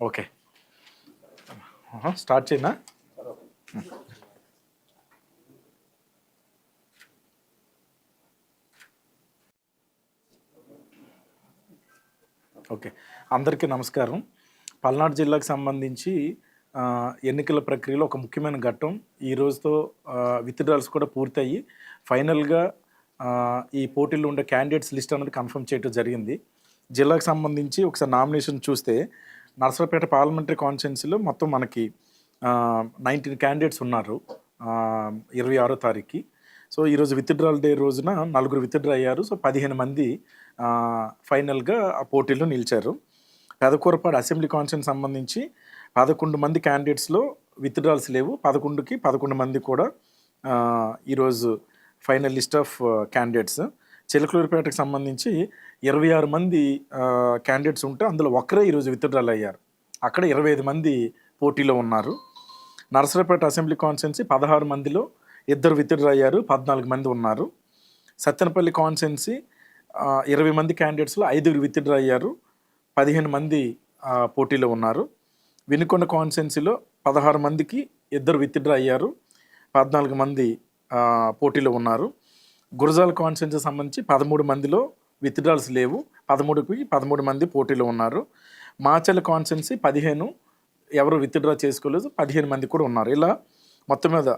Okay. Start చేయనా okay. అందరికీ నమస్కారం. పల్నాడు జిల్లాకు సంబంధించి ఎన్నికల ప్రక్రియలో ఒక ముఖ్యమైన ఘట్టం ఈ రోజుతో విత్డ్రాల్స్ కూడా పూర్తయ్యి ఫైనల్గా ఈ పోటీలో ఉండే క్యాండిడేట్స్ లిస్ట్ అనేది కన్ఫర్మ్ చేయడం జరిగింది. జిల్లాకు సంబంధించి ఒకసారి నామినేషన్ చూస్తే నర్సరావుపేట పార్లమెంటరీ కాన్స్టిట్యున్సీలో మొత్తం మనకి నైన్టీన్ క్యాండిడేట్స్ ఉన్నారు ఇరవై ఆరో తారీఖుకి. సో ఈరోజు విత్డ్రాల్ డే రోజున నలుగురు విత్డ్రా అయ్యారు. సో పదిహేను మంది ఫైనల్గా ఆ పోటీలో నిలిచారు. పెదకూరపాడు అసెంబ్లీ కాన్స్టిట్యూన్ సంబంధించి పదకొండు మంది క్యాండిడేట్స్లో విత్డ్రాల్స్ లేవు. పదకొండుకి పదకొండు మంది కూడా ఈరోజు ఫైనల్ లిస్ట్ ఆఫ్ క్యాండిడేట్స్ చిలకలూరిపేటకు సంబంధించి ఇరవై ఆరు మంది క్యాండిడేట్స్ ఉంటే అందులో ఒక్కరే ఈరోజు విత్డ్రాల్ అయ్యారు. అక్కడ ఇరవై ఐదు మంది పోటీలో ఉన్నారు. నరసరాపేట అసెంబ్లీ కాన్స్టిట్యున్సీ పదహారు మందిలో ఇద్దరు విత్డ్రా అయ్యారు పద్నాలుగు మంది ఉన్నారు. సత్తెనపల్లి కాన్స్టిట్యున్సీ ఇరవై మంది క్యాండిడేట్స్లో ఐదుగురు విత్డ్రా అయ్యారు పదిహేను మంది పోటీలో ఉన్నారు. వినుకొండ కాన్స్టిట్యున్సీలో పదహారు మందికి ఇద్దరు విత్డ్రా అయ్యారు పద్నాలుగు మంది పోటీలో ఉన్నారు. గురజాల కాన్స్టిట్యూన్సీ సంబంధించి పదమూడు మందిలో విత్డ్రాల్స్ లేవు. పదమూడుకి పదమూడు మంది పోటీలో ఉన్నారు. మాచల్ కాన్స్టిట్యున్సీ పదిహేను ఎవరు విత్డ్రా చేసుకోలేదు పదిహేను మంది కూడా ఉన్నారు. ఇలా మొత్తం మీద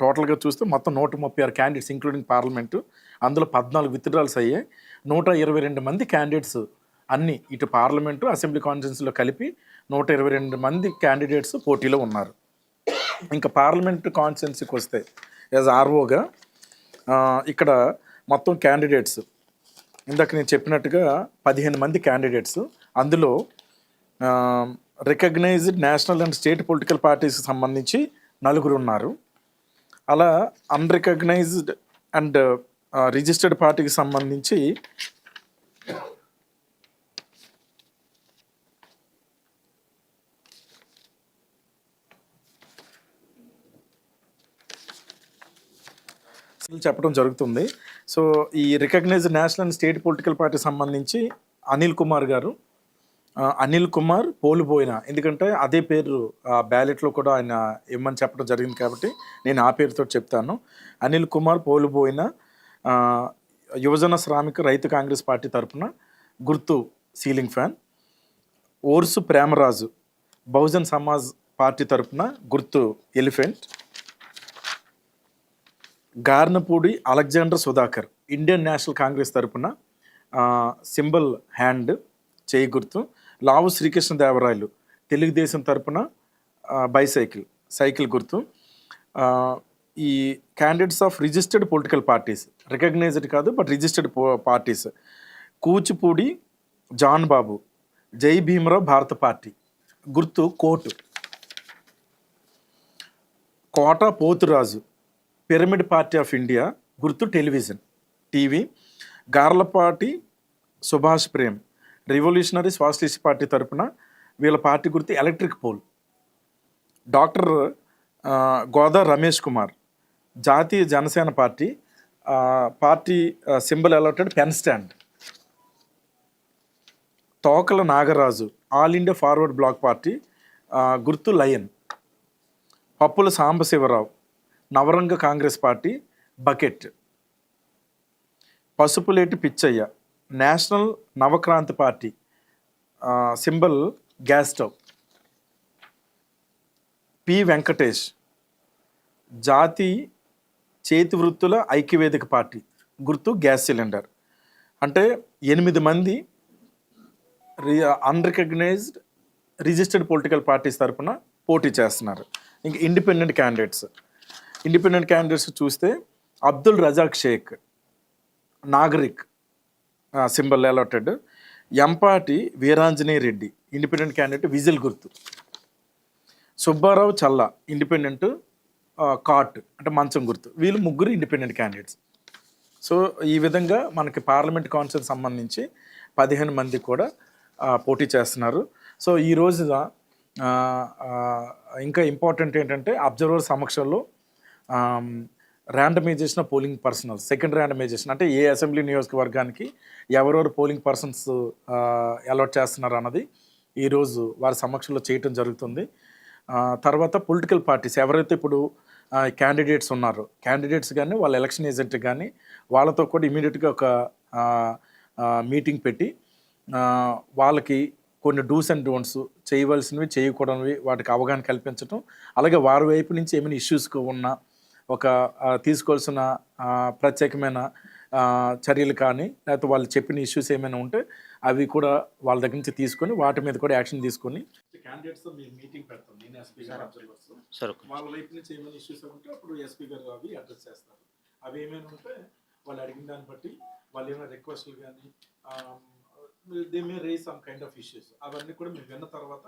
టోటల్గా చూస్తే మొత్తం నూట ముప్పై ఆరు క్యాండిడేట్స్ ఇంక్లూడింగ్ పార్లమెంటు అందులో పద్నాలుగు విత్డ్రాల్స్ అయ్యాయి. నూట ఇరవై రెండు మంది క్యాండిడేట్స్ అన్ని ఇటు పార్లమెంటు అసెంబ్లీ కాన్స్టిట్యున్సీలో కలిపి నూట ఇరవై రెండు మంది క్యాండిడేట్స్ పోటీలో ఉన్నారు. ఇంకా పార్లమెంట్ కాన్స్టిట్యున్సీకి వస్తే యాజ్ ఆర్ఓగా ఇక్కడ మొత్తం క్యాండిడేట్స్ ఇందాక నేను చెప్పినట్టుగా పదిహేను మంది క్యాండిడేట్స్ అందులో recognised national and state political పార్టీస్కి సంబంధించి నలుగురు ఉన్నారు. అలా అన్రికగ్నైజ్డ్ అండ్ రిజిస్టర్డ్ పార్టీకి సంబంధించి చెప్పడం జరుగుతుంది. సో ఈ recognised national and state political party సంబంధించి అనిల్ కుమార్ గారు అనిల్ కుమార్ పోలిపోయిన ఎందుకంటే అదే పేరు బ్యాలెట్లో కూడా ఆయన ఇమ్మని చెప్పడం జరిగింది కాబట్టి నేను ఆ పేరుతో చెప్తాను. అనిల్ కుమార్ పోలిపోయిన యువజన శ్రామిక రైతు కాంగ్రెస్ పార్టీ తరపున గుర్తు ceiling fan Orsu Premaraju Bahujan Samaj party తరపున గుర్తు elephant Garnapudi Alexander Sudhakar Indian National Congress తరపున సింబల్ హ్యాండ్ చేయి గుర్తు లావు శ్రీకృష్ణదేవరాయలు తెలుగుదేశం తరపున బైసైకిల్ సైకిల్ గుర్తు. ఈ candidates of registered political parties recognised కాదు but registered parties Kuchipudi John Babu Jai Bhimrao Bharat party గుర్తు coat. Kota Poturaju pyramid party of India గుర్తు television TV Garlapati Subhash Prem revolutionary socialist party తరపున వీళ్ళ party గుర్తు electric pole. Doctor Goda Ramesh Kumar Jatiya Janasena party party symbol allotted pen stand. Tokala Nagaraju all India forward bloc party గుర్తు lion. Pappula Sambasivarao Navaranga Congress party bucket. Pasupuleti Pichaiah national Navakranti party symbol gas stove. P. Venkatesh జాతి చేతి వృత్తుల ఐక్యవేదిక party గుర్తు gas cylinder. అంటే ఎనిమిది మంది unrecognised registered political parties తరఫున పోటీ చేస్తున్నారు. ఇంకా ఇండిపెండెంట్ క్యాండిడేట్స్. ఇండిపెండెంట్ క్యాండిడేట్స్ చూస్తే Abdul Razak Shaik Nagarik symbol allotted Empati Veeranjaneya Reddy independent candidate whistle గుర్తు సుబ్బారావు చల్ల ఇండిపెండెంట్ కాట్ అంటే మంచం గుర్తు వీళ్ళు ముగ్గురు ఇండిపెండెంట్ క్యాండిడేట్స్. సో ఈ విధంగా మనకి పార్లమెంట్ కౌన్సిల్ సంబంధించి పదిహేను మంది కూడా పోటీ చేస్తున్నారు. సో ఈ రోజున ఇంకా ఇంపార్టెంట్ ఏంటంటే అబ్జర్వర్ సమక్షంలో randomisation of polling personnel second randomisation అంటే ఏ అసెంబ్లీ నియోజకవర్గానికి ఎవరెవరు పోలింగ్ పర్సన్స్ అలాట్ చేస్తున్నారు అన్నది ఈరోజు వారి సమక్షంలో చేయటం జరుగుతుంది. తర్వాత పొలిటికల్ పార్టీస్ ఎవరైతే ఇప్పుడు క్యాండిడేట్స్ ఉన్నారు క్యాండిడేట్స్ కానీ వాళ్ళ ఎలక్షన్ ఏజెంట్ కానీ వాళ్ళతో కూడా ఇమీడియట్గా ఒక మీటింగ్ పెట్టి వాళ్ళకి కొన్ని డూస్ అండ్ డోంట్స్ చేయవలసినవి చేయకూడనివి వాటికి అవగాహన కల్పించడం అలాగే వారి వైపు నుంచి ఏమైనా ఇష్యూస్ ఉన్న ఒక ఆ, తీసుకోవాల్సిన ఆ, ప్రత్యేకమైన ఆ, చర్యలు కానీ లేకపోతే వాళ్ళు చెప్పిన ఇష్యూస్ ఏమైనా ఉంటే అవి కూడా వాళ్ళ దగ్గర నుంచి తీసుకొని వాటి మీద కూడా యాక్షన్ తీసుకొని క్యాండిడేట్స్తో మీరు మీటింగ్ పెడతాం. నేను ఎస్పీ గారు అబ్జర్వర్స్ సార్. ఒక వాళ్ళ వైపు నుంచి ఏమైనా ఇష్యూస్ ఉంటే అప్పుడు ఎస్పీ గారు అవి అడ్రస్ చేస్తారు. అవి ఏమైనా ఉంటే వాళ్ళు అడిగిన దాన్ని బట్టి వాళ్ళు ఏమైనా రిక్వెస్ట్లు కానీ they may raise some kind of issues అవన్నీ కూడా మేము విన్న తర్వాత